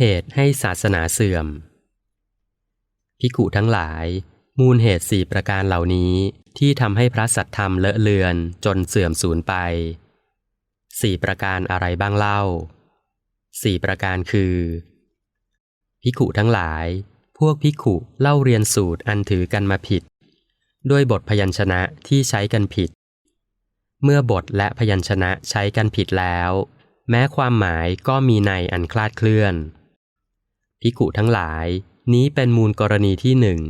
เหตุให้ศาสนาเสื่อม พิกุทั้งหลาย มูลเหตุสี่ประการเหล่านี้ที่ทำให้พระสัทธรรมเลอะเลือนจนเสื่อมสูญไปสี่ประการอะไรบ้างเล่าสี่ประการคือ พิกุทั้งหลาย พวกพิกุเล่าเรียนสูตรอันถือกันมาผิด ด้วยบทพยัญชนะที่ใช้กันผิด เมื่อบทและพยัญชนะใช้กันผิดแล้ว แม้ความหมายก็มีในอันคลาดเคลื่อน พิกุทั้งหลาย นี้เป็นมูลกรณีที่หนึ่ง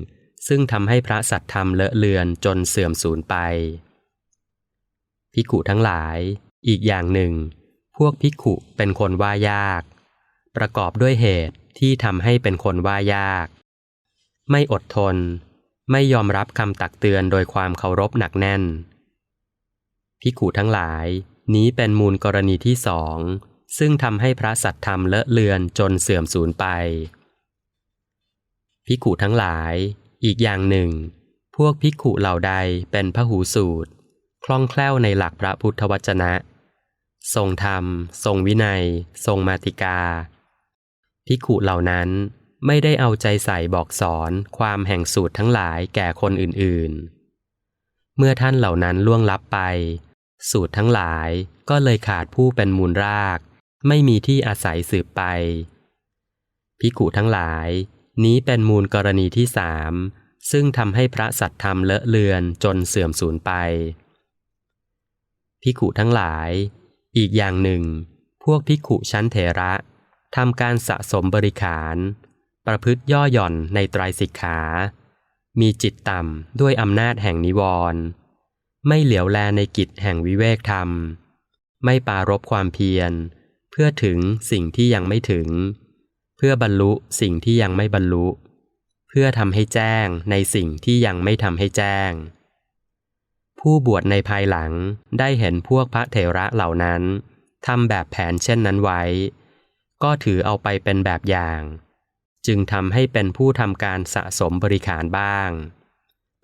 ซึ่งทำให้พระสัทธรรมเลอะเลือนจนเสื่อมสูญไปพิกุทั้งหลาย อีกอย่างหนึ่ง พวกพิกุเป็นคนว่ายาก ประกอบด้วยเหตุที่ทำให้เป็นคนว่ายาก ไม่อดทน ไม่ยอมรับคำตักเตือนโดยความเคารพหนักแน่นพิกุทั้งหลาย นี้เป็นมูลกรณีที่สอง ซึ่งทำให้พระสัทธรรมเลอะเลือนจนเสื่อมสูญไป พิกุทั้งหลาย อีกอย่างหนึ่ง พวกพิกุเหล่าใดเป็นพหูสูตร คล่องแคล่วในหลักพระพุทธวจนะ ทรงธรรม ทรงวินัย ทรงมาติกา พิกุเหล่านั้นไม่ได้เอาใจใส่บอกสอนความแห่งสูตรทั้งหลายแก่คนอื่นๆ เมื่อท่านเหล่านั้นล่วงลับไป สูตรทั้งหลายก็เลยขาดผู้เป็นมูลราก ไม่มีที่อาศัยสืบไป พิกุทั้งหลาย นี้เป็นมูลกรณีที่สามซึ่งทำให้พระสัตธรรมเลอะเลือนจนเสื่อมสูญไป พิกุทั้งหลาย อีกอย่างหนึ่ง พวกพิกุชั้นเถระทำการสะสมบริขาร ประพฤติย่อหย่อนในไตรสิกขา มีจิตต่ำด้วยอำนาจแห่งนิวรณ์ไม่เหลียวแลในกิจแห่งวิเวกธรรม ไม่ปารบความเพียร เพื่อถึงสิ่งที่ยังไม่ถึง เพื่อบรรลุสิ่งที่ยังไม่บรรลุ เพื่อทำให้แจ้งในสิ่งที่ยังไม่ทำให้แจ้ง ผู้บวชในภายหลังได้เห็นพวกพระเถระเหล่านั้นทำแบบแผนเช่นนั้นไว้ ก็ถือเอาไปเป็นแบบอย่าง จึงทำให้เป็นผู้ทำการสะสมบริขารบ้าง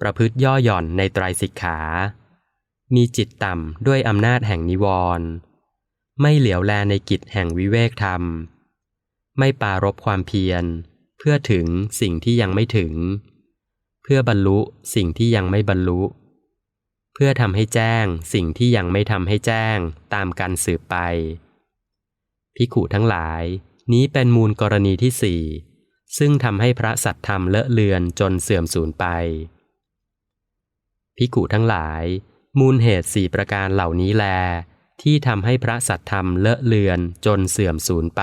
ประพฤติย่อหย่อนในไตรสิกขา มีจิตต่ำด้วยอำนาจแห่งนิวรณ์ ไม่เหลียวแลในกิจแห่งวิเวกธรรม ไม่ปารบความเพียร เพื่อถึงสิ่งที่ยังไม่ถึง เพื่อบรรลุสิ่งที่ยังไม่บรรลุ เพื่อทำให้แจ้งสิ่งที่ยังไม่ทำให้แจ้งตามการสืบไป พิขุทั้งหลาย นี้เป็นมูลกรณีที่สี่ซึ่งทำให้พระสัตธรรมเลอะเลือนจนเสื่อมสูญไป พิกุทั้งหลาย มูลเหตุสี่ประการเหล่านี้แล ที่ทำให้พระสัตธรรมเลอะเลือนจนเสื่อมสูญไป